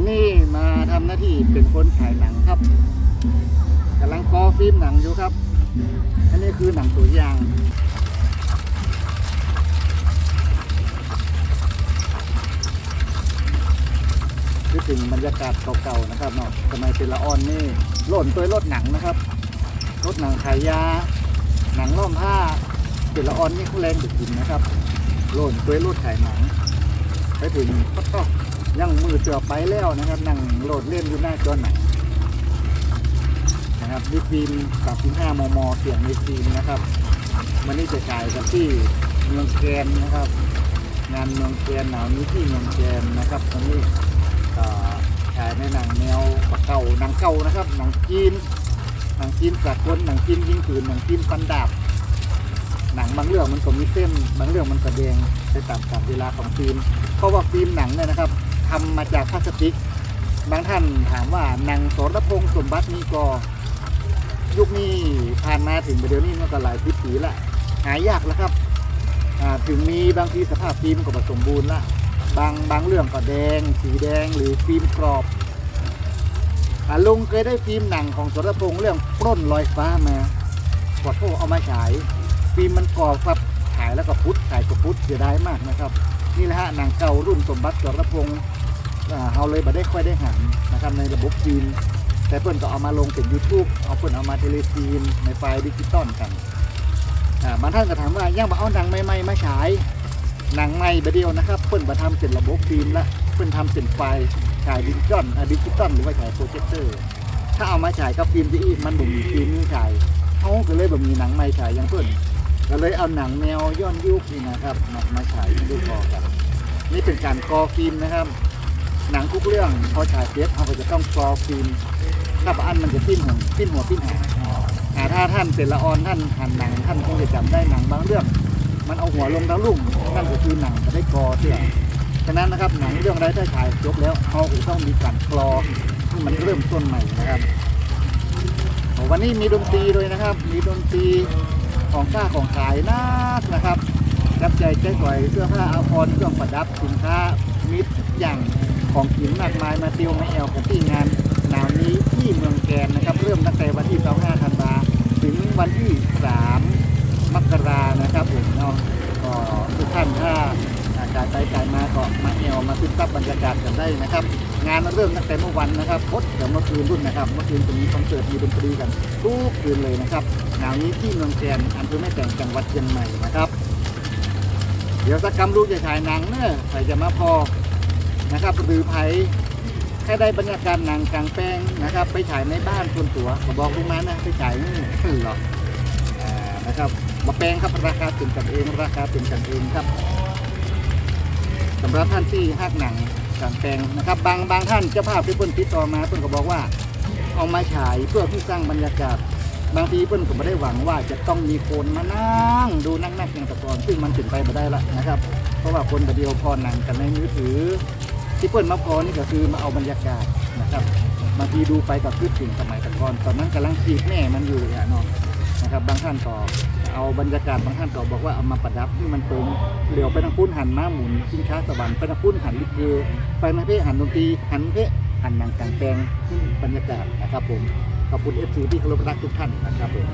วันนี้มาทำหน้าที่เป็นคนฉายหนังครับกำลังกอฟิล์มหนังอยู่ครับ อันนี้คือหนังตัวอย่างคือถึงบรรยากาศเก่าๆนะครับเนาะสมัยเป็นละออนนี่โหล่นตัวรถหนังนะครับรถหนังขายยา หนังล่อมผ้าเป็นละออนนี่เขาแรงดุจริงนะครับโหล่นตัวรถขายหนังไปถึงก็ต้อง ยังมือเจือไปแล้วนะครับนั่งโหลดเล่นอยู่หน้าจอหนนะครับดิฟิล์ม35มมเสียงในฟิล์มนะครับวันนี้จะฉายกันที่เมืองแกนนะครับ งานเมืองแกนหนาวนี้ที่เมืองแกนนะครับตอนนี้ก็ฉายในหนังแนวเก่าหนังเก่านะครับหนังจีนหนังจีนสากลหนังจีนยิงปืนหนังจีนฟันดาบหนังบางเรื่องมันก็มีเส้น บางเรื่องมันก็แดงไปตามกาลเวลาของฟิล์มเพราะว่าฟิล์มหนังเนี่ยนะครับ ทำมาจากพลาสติก บางท่านถามว่านังสรพงษ์สมบัตินี้ก็ยุคนี้ผ่านมาถึงเดี๋ยวนี้มันก็หลายสิบปีละหายากแล้วครับถึงมีบางทีสภาพฟิล์มก็บ่สมบูรณ์ละบางบางเรื่องก็แดง สีแดงหรือฟิล์มกรอบอลุงเคยได้ฟิล์มหนังของสรพงษ์เรื่องปล้นลอยฟ้ามาขอโทษเอามาฉาย ฟิล์มมันกรอบครับขายแล้วก็พุทธขายก็พุทธเสียดายมากนะครับ นี่แหละฮะหนังเก่ารุ่นสมบัติจรพงษ์อ่าเราเลยมาได้ค่อยได้หันนะครับในระบบฟิล์มแต่เพื่อนก็เอามาลงเป็น YouTube เอาเพื่อนเอามาเทเลฟิล์มในไฟล์ดิจิตอลกันอ่าบางท่านก็ถามว่ายังมาเอาหนังใหม่ๆมาฉายหนังใหม่ประเดียวนะครับ เพื่อนมาทำเป็นระบบฟิล์มละเพื่อนทำเป็นไฟล์ฉายดิจิตอลอ่าดิจิตอลหรือว่าฉายโปรเจคเตอร์ถ้าเอามาฉายกับฟิล์มที่อีมันบ่มีฟิล์มนี่ฉายเขาก็เลยบ่มีหนังใหม่ฉายอย่างเพื่อน ก็เลยเอาหนังแนวย้อนยุคนี่นะครับมามาฉายให้ดูพอกันนี่เป็นการกอฟิล์มนะครับ หนังทุกเรื่องพอฉายเสียเขาก็จะต้องกอฟิล์มถ้าอันมันจะปิ้นหัวปิ้นหัวปิ้นหางอ่าถ้าท่านเป็นละออนท่านหันหนังท่านคงจะจำได้หนังบางเรื่อง มันเอาหัวลงดาวลุ่มนั่นก็คือหนังจะได้กอเสียฉะนั้นนะครับหนังเรื่องใดถ้าฉายจบแล้วเขาก็ต้องมีการกรอให้มันเริ่มต้นใหม่นะครับวันนี้มีดนตรีด้วยนะครับ มีดนตรี ของค้าของขายนักนะครับ รับใจใจก่อยเสื้อผ้าอาภรณ์เครื่องประดับสินค้ามิตรอย่างของกินมากมายมาเตียวมาแอลของที่งานหนาวนี้ที่เมืองแกนนะครับ เริ่มตั้งแต่วันที่25ธันวาถึงวันที่ 3 มกรานะครับผมเนาะก็ทุกท่านถ้า กาศใจใจมาก็มาแอลมาซึมซับบรรยากาศกันได้นะครับ งานเริ่มตั้งแต่เมื่อวันนะครับพดเดี๋ยวเมื่อคืนรุ่นนะครับ เมื่อคืนจะมีคอนเสิร์ตมีดนตรีกันทุกคืนเลยนะครับหนาวนี้ที่เมืองแกนอำเภอแม่แตงจังหวัดเชียงใหม่นะครับ เดี๋ยวสักกำลูกจะฉายหนังเนอะใครจะมาพอนะครับหรือไผให้ได้บรรยากาศหนังกลางแปลงนะครับ ไปฉายในบ้านส่วนตัวก็บอกลุงมานะไปฉายนี่หรอกอ่านะครับมาแปลงครับราคาเป็นกันเองราคาเป็นกันเองครับ สำหรับท่านที่ฮักหนังกางแปลงนะครับ บางบางท่านเจ้าภาพที่เพิ่นติดต่อมาเพิ่นก็บอกว่า เอามาฉายเพื่อที่สร้างบรรยากาศ บางทีเพื่นก็ไม่ได้หวังว่าจะต้องมีคนมานั่งดูนั่งนักอย่างแตะกอนซึ่งมันถึงไปไม่ได้ละนะครับ เพราะว่าคนประเดียวพอหนังกันในมือถือ ที่เพื่นมาพอนี่ก็คือมาเอาบรรยากาศนะครับบางทีดูไปกับคิดถึงสมัยแตะกอนตอนนั้นกำลังขีดแม่มันอยู่อะเนาะ นะครับบางท่านก็เอาบรรยากาศบางท่านก็บอกว่าเอามาประดับที่มันเติมเหลียวไปทางปุ้นหันม้าหมุนชิงช้าสวรรค์ไปทางปุ้นหันลิเกไปทางเพ่หันดนตรีหันเพ่หันหนังกลางแปลงบรรยากาศนะครับผมขอบคุณเอฟซีที่เคารพรักทุกท่านนะครับผม